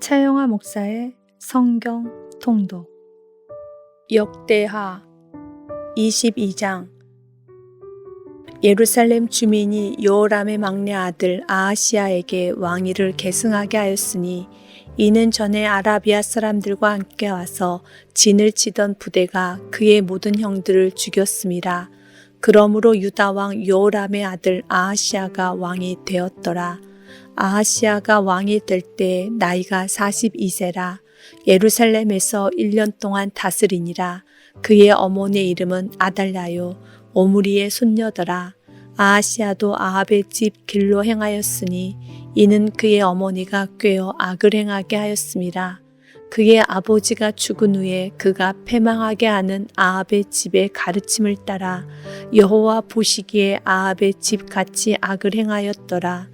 차영화 목사의 성경 통독 역대하 22장 예루살렘 주민이 여호람의 막내 아들 아하시아에게 왕위를 계승하게 하였으니 이는 전에 아라비아 사람들과 함께 와서 진을 치던 부대가 그의 모든 형들을 죽였음이라. 그러므로 유다 왕 여호람의 아들 아하시아가 왕이 되었더라. 아하시아가 왕이 될 때 나이가 42세라. 예루살렘에서 1년 동안 다스리니라. 그의 어머니의 이름은 아달랴요. 오므리의 손녀더라. 아하시아도 아합의 집 길로 행하였으니 이는 그의 어머니가 꾀어 악을 행하게 하였음이라 그의 아버지가 죽은 후에 그가 패망하게 하는 아합의 집의 가르침을 따라 여호와 보시기에 아합의 집 같이 악을 행하였더라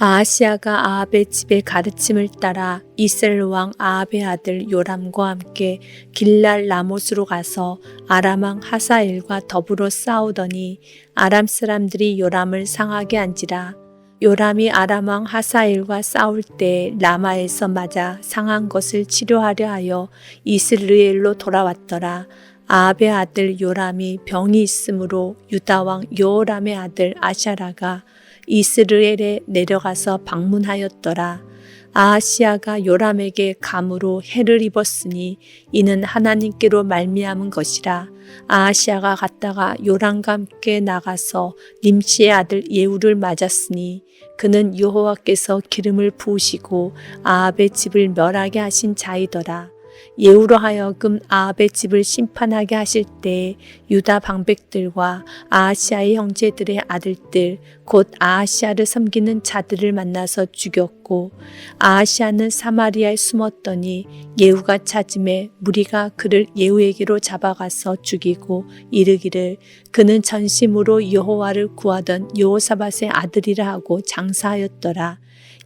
아하시아가 아합의 집의 가르침을 따라 이스라엘 왕 아합의 아들 요람과 함께 길랄 라못으로 가서 아람 왕 하사엘과 더불어 싸우더니 아람 사람들이 요람을 상하게 한지라. 요람이 아람 왕 하사엘과 싸울 때 라마에서 맞아 상한 것을 치료하려 하여 이스라엘로 돌아왔더라. 아합의 아들 요람이 병이 있으므로 유다 왕 요람의 아들 아샤라가 이스르엘에 내려가서 방문하였더라. 아하시아가 요람에게 감으로 해를 입었으니 이는 하나님께로 말미암은 것이라. 아하시아가 갔다가 요람과 함께 나가서 님시의 아들 예후를 맞았으니 그는 여호와께서 기름을 부으시고 아합의 집을 멸하게 하신 자이더라. 예후로 하여금 아합의 집을 심판하게 하실 때 유다 방백들과 아하시아의 형제들의 아들들 곧 아하시아를 섬기는 자들을 만나서 죽였고 아하시아는 사마리아에 숨었더니 예후가 찾음에 무리가 그를 예후에게로 잡아가서 죽이고 이르기를 그는 전심으로 여호와를 구하던 여호사밧의 아들이라 하고 장사하였더라.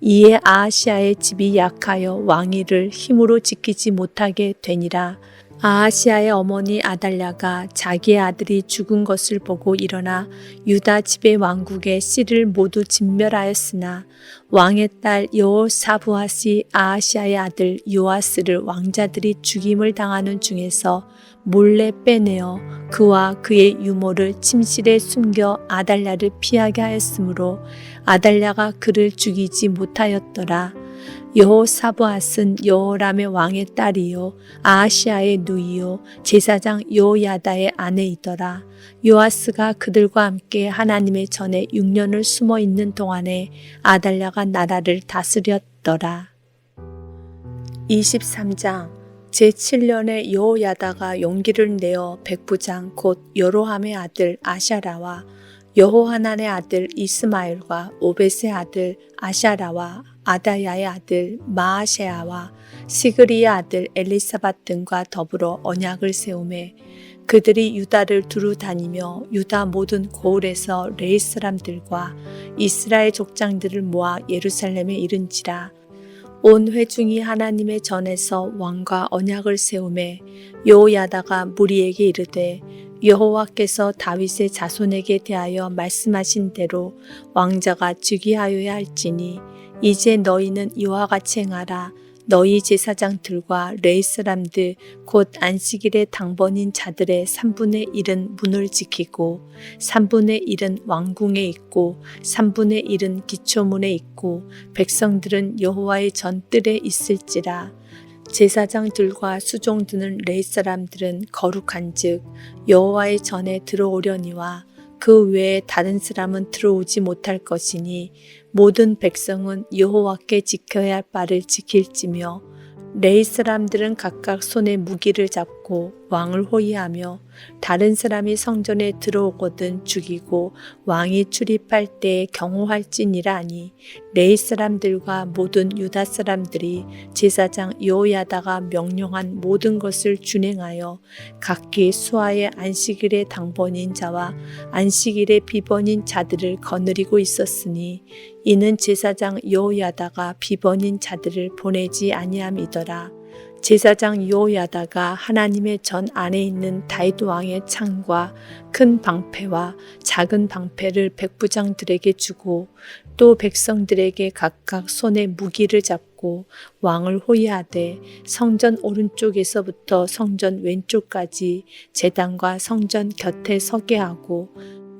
이에 아하시아의 집이 약하여 왕위를 힘으로 지키지 못하게 되니라. 아하시아의 어머니 아달랴가 자기의 아들이 죽은 것을 보고 일어나 유다 집의 왕국의 씨를 모두 진멸하였으나 왕의 딸 여호사부아시 아하시아의 아들 요아스를 왕자들이 죽임을 당하는 중에서 몰래 빼내어 그와 그의 유모를 침실에 숨겨 아달랴를 피하게 하였으므로 아달랴가 그를 죽이지 못하였더라. 여호사부앗은 여호람의 왕의 딸이요 아하시아의 누이요 제사장 여호야다의 아내이더라. 요아스가 그들과 함께 하나님의 전에 6년을 숨어 있는 동안에 아달랴가 나라를 다스렸더라. 23장 제7년에 여호야다가 용기를 내어 백부장 곧 여로함의 아들 아샤라와 여호하난의 아들 이스마엘과 오벳의 아들 아샤라와 아다야의 아들 마아셰아와 시그리의 아들 엘리사밧 등과 더불어 언약을 세우매 그들이 유다를 두루 다니며 유다 모든 고을에서 레이 사람들과 이스라엘 족장들을 모아 예루살렘에 이른지라. 온 회중이 하나님의 전에서 왕과 언약을 세우매 여호야다가 무리에게 이르되 여호와께서 다윗의 자손에게 대하여 말씀하신 대로 왕자가 즉위하여야 할지니 이제 너희는 이와 같이 행하라. 너희 제사장들과 레이 사람들 곧 안식일의 당번인 자들의 3분의 1은 문을 지키고 3분의 1은 왕궁에 있고 3분의 1은 기초문에 있고 백성들은 여호와의 전뜰에 있을지라. 제사장들과 수종드는 레이 사람들은 거룩한즉 여호와의 전에 들어오려니와 그 외에 다른 사람은 들어오지 못할 것이니 모든 백성은 여호와께 지켜야 할 바를 지킬지며 레이 사람들은 각각 손에 무기를 잡고 왕을 호위하며 다른 사람이 성전에 들어오거든 죽이고 왕이 출입할 때에 경호할지니라 하니 레이 사람들과 모든 유다 사람들이 제사장 여호야다가 명령한 모든 것을 준행하여 각기 수하의 안식일의 당번인 자와 안식일의 비번인 자들을 거느리고 있었으니 이는 제사장 여호야다가 비번인 자들을 보내지 아니함이더라. 제사장 요야다가 하나님의 전 안에 있는 다윗 왕의 창과 큰 방패와 작은 방패를 백부장들에게 주고 또 백성들에게 각각 손에 무기를 잡고 왕을 호위하되 성전 오른쪽에서부터 성전 왼쪽까지 제단과 성전 곁에 서게 하고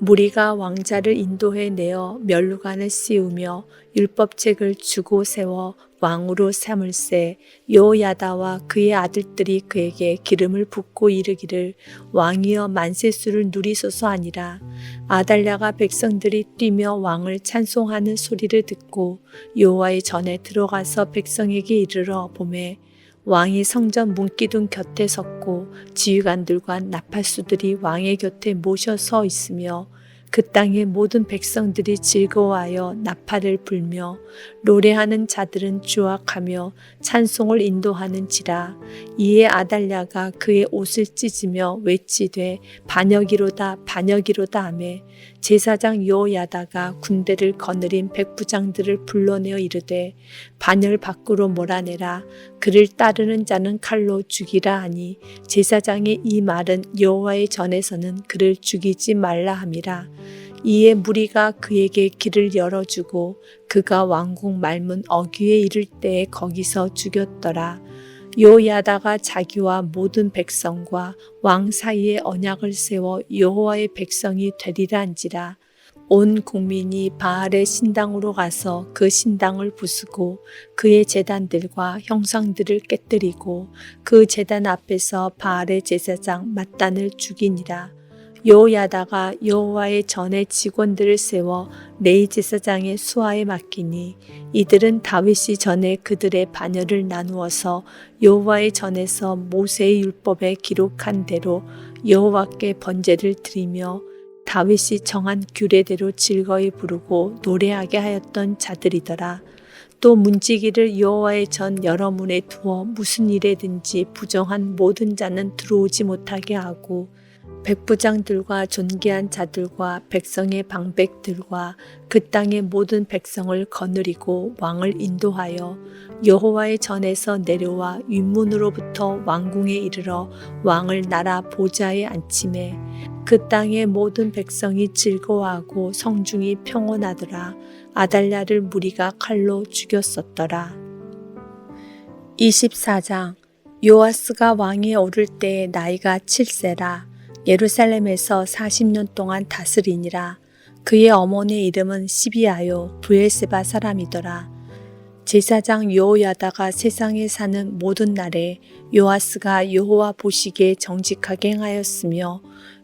무리가 왕자를 인도해 내어 멸루관을 씌우며 율법책을 주고 세워 왕으로 삼을세 요야다와 그의 아들들이 그에게 기름을 붓고 이르기를 왕이여 만세수를 누리소서 아니라 아달랴가 백성들이 뛰며 왕을 찬송하는 소리를 듣고 여호와의 전에 들어가서 백성에게 이르러 보매 왕이 성전 문기둥 곁에 섰고 지휘관들과 나팔수들이 왕의 곁에 모셔 서 있으며 그 땅의 모든 백성들이 즐거워하여 나팔을 불며 노래하는 자들은 주악하며 찬송을 인도하는지라 이에 아달랴가 그의 옷을 찢으며 외치되 반역이로다 반역이로다 하매 제사장 요야다가 군대를 거느린 백부장들을 불러내어 이르되 반열 밖으로 몰아내라 그를 따르는 자는 칼로 죽이라 하니 제사장의 이 말은 여호와의 전에서는 그를 죽이지 말라 함이라 이에 무리가 그에게 길을 열어주고 그가 왕궁 말문 어귀에 이를 때에 거기서 죽였더라. 요야다가 자기와 모든 백성과 왕 사이에 언약을 세워 여호와의 백성이 되리란지라. 온 국민이 바알의 신당으로 가서 그 신당을 부수고 그의 제단들과 형상들을 깨뜨리고 그 제단 앞에서 바알의 제사장 mat단을 죽이니라. 여호야다가 여호와의 전에 직원들을 세워 레이 제사장의 수하에 맡기니 이들은 다윗이 전에 그들의 반열을 나누어서 여호와의 전에서 모세의 율법에 기록한 대로 여호와께 번제를 드리며 다윗이 정한 규례대로 즐거이 부르고 노래하게 하였던 자들이더라. 또 문지기를 여호와의 전 여러 문에 두어 무슨 일에든지 부정한 모든 자는 들어오지 못하게 하고 백부장들과 존귀한 자들과 백성의 방백들과 그 땅의 모든 백성을 거느리고 왕을 인도하여 여호와의 전에서 내려와 윗문으로부터 왕궁에 이르러 왕을 나라 보좌에 앉힘에 그 땅의 모든 백성이 즐거워하고 성중이 평온하더라. 아달랴를 무리가 칼로 죽였었더라. 24장. 요아스가 왕에 오를 때에 나이가 7세라 예루살렘에서 40년 동안 다스리니라. 그의 어머니의 이름은 시비아요 부엘세바 사람이더라. 제사장 요호야다가 세상에 사는 모든 날에 요아스가 여호와 보시기에 정직하게 행하였으며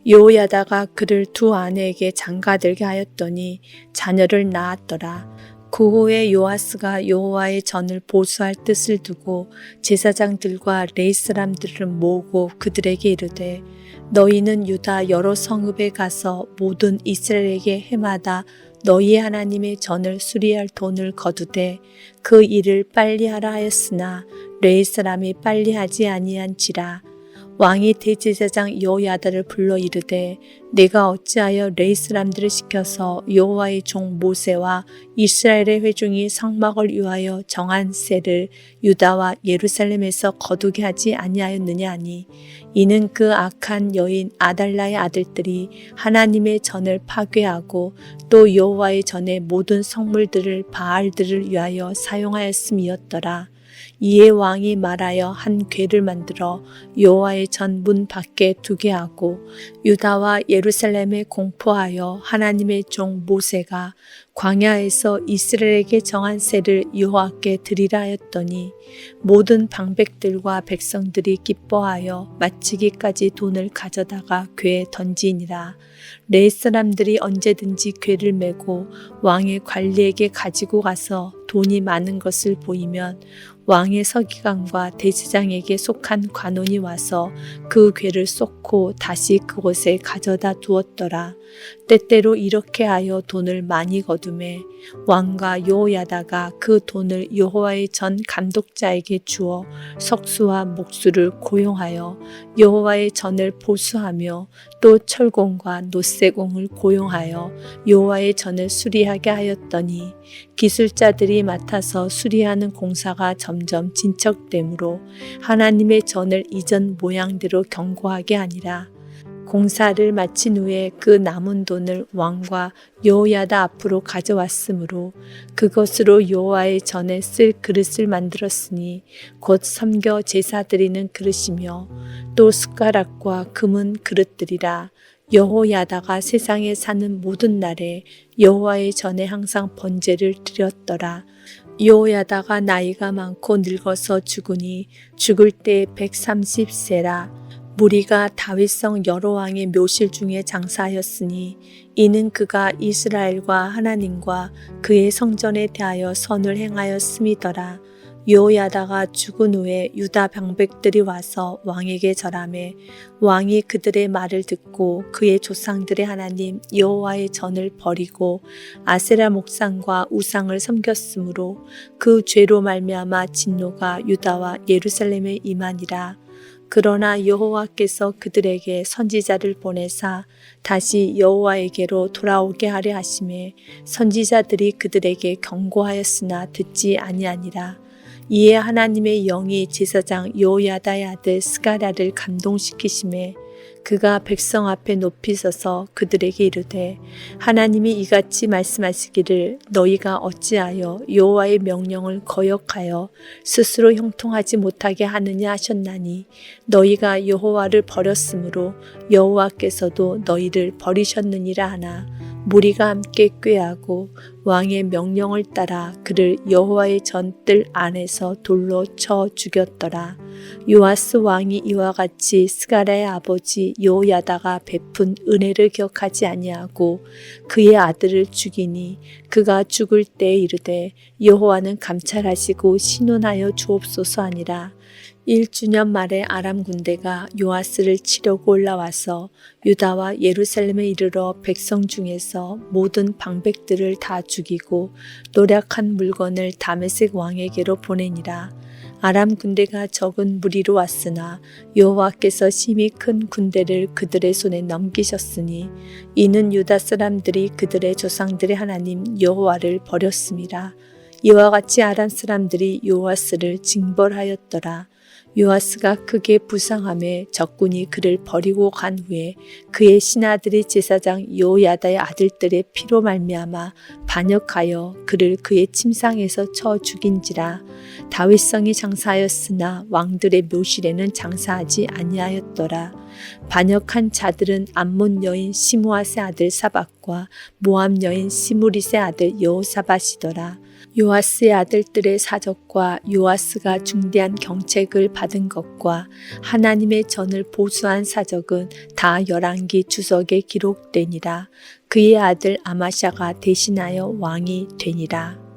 요호야다가 그를 두 아내에게 장가들게 하였더니 자녀를 낳았더라. 그 후에 요아스가 여호와의 전을 보수할 뜻을 두고 제사장들과 레이 사람들을 모으고 그들에게 이르되 너희는 유다 여러 성읍에 가서 모든 이스라엘에게 해마다 너희 하나님의 전을 수리할 돈을 거두되 그 일을 빨리 하라 하였으나 레이 사람이 빨리 하지 아니한지라 왕이 대제사장 여호야다를 불러 이르되 내가 어찌하여 레이 사람들을 시켜서 여호와의 종 모세와 이스라엘의 회중이 성막을 위하여 정한 세를 유다와 예루살렘에서 거두게 하지 아니하였느냐 하니 이는 그 악한 여인 아달라의 아들들이 하나님의 전을 파괴하고 또 여호와의 전의 모든 성물들을 바알들을 위하여 사용하였음이었더라. 이에 왕이 말하여 한 궤를 만들어 여호와의 전문 밖에 두게 하고 유다와 예루살렘에 공포하여 하나님의 종 모세가 광야에서 이스라엘에게 정한 세를 여호와께 드리라 하였더니 모든 방백들과 백성들이 기뻐하여 마치기까지 돈을 가져다가 궤에 던지니라 레 사람들이 언제든지 궤를 메고 왕의 관리에게 가지고 가서 돈이 많은 것을 보이면 왕의 서기관과 대제장에게 속한 관원이 와서 그 궤를 쏟고 다시 그곳에 가져다 두었더라. 때때로 이렇게 하여 돈을 많이 거둠에 왕과 여호야다가 그 돈을 여호와의 전 감독자에게 주어 석수와 목수를 고용하여 여호와의 전을 보수하며 또 철공과 노쇠공을 고용하여 여호와의 전을 수리하게 하였더니 기술자들이 맡아서 수리하는 공사가 점점 진척되므로 하나님의 전을 이전 모양대로 견고하게 아니라 공사를 마친 후에 그 남은 돈을 왕과 여호야다 앞으로 가져왔으므로 그것으로 여호와의 전에 쓸 그릇을 만들었으니 곧 섬겨 제사 드리는 그릇이며 또 숟가락과 금은 그릇들이라 여호야다가 세상에 사는 모든 날에 여호와의 전에 항상 번제를 드렸더라. 여호야다가 나이가 많고 늙어서 죽으니 죽을 때 130세라. 무리가 다윗성 여러 왕의 묘실 중에 장사하였으니 이는 그가 이스라엘과 하나님과 그의 성전에 대하여 선을 행하였음이더라. 요야다가 죽은 후에 유다 병백들이 와서 왕에게 절함해 왕이 그들의 말을 듣고 그의 조상들의 하나님 여호와의 전을 버리고 아세라 목상과 우상을 섬겼으므로 그 죄로 말미암아 진노가 유다와 예루살렘에 임하니라. 그러나 여호와께서 그들에게 선지자를 보내사 다시 여호와에게로 돌아오게 하려 하심에 선지자들이 그들에게 경고하였으나 듣지 아니하니라. 이에 하나님의 영이 제사장 요야다의 아들 스가랴를 감동시키심에 그가 백성 앞에 높이 서서 그들에게 이르되 하나님이 이같이 말씀하시기를 너희가 어찌하여 여호와의 명령을 거역하여 스스로 형통하지 못하게 하느냐 하셨나니 너희가 여호와를 버렸으므로 여호와께서도 너희를 버리셨느니라 하나 무리가 함께 꾀하고 왕의 명령을 따라 그를 여호와의 전뜰 안에서 돌로 쳐 죽였더라. 요아스 왕이 이와 같이 스가랴의 아버지 요야다가 베푼 은혜를 기억하지 아니하고 그의 아들을 죽이니 그가 죽을 때 이르되 여호와는 감찰하시고 신원하여 주옵소서 아니라 1주년 말에 아람 군대가 요아스를 치려고 올라와서 유다와 예루살렘에 이르러 백성 중에서 모든 방백들을 다 죽이고 노력한 물건을 다메섹 왕에게로 보내니라. 아람 군대가 적은 무리로 왔으나 여호와께서 심히 큰 군대를 그들의 손에 넘기셨으니 이는 유다 사람들이 그들의 조상들의 하나님 여호와를 버렸습니다. 이와 같이 아람 사람들이 요아스를 징벌하였더라. 요아스가 크게 부상함에 적군이 그를 버리고 간 후에 그의 신하들이 제사장 요야다의 아들들의 피로 말미암아 반역하여 그를 그의 침상에서 쳐 죽인지라. 다윗성이 장사하였으나 왕들의 묘실에는 장사하지 아니하였더라. 반역한 자들은 암몬 여인 시므아의 아들 사박과 모압 여인 시무리의 아들 여호사밧이더라 요아스의 아들들의 사적과 요아스가 중대한 경책을 받은 것과 하나님의 전을 보수한 사적은 다 열왕기 주석에 기록되니라. 그의 아들 아마샤가 대신하여 왕이 되니라.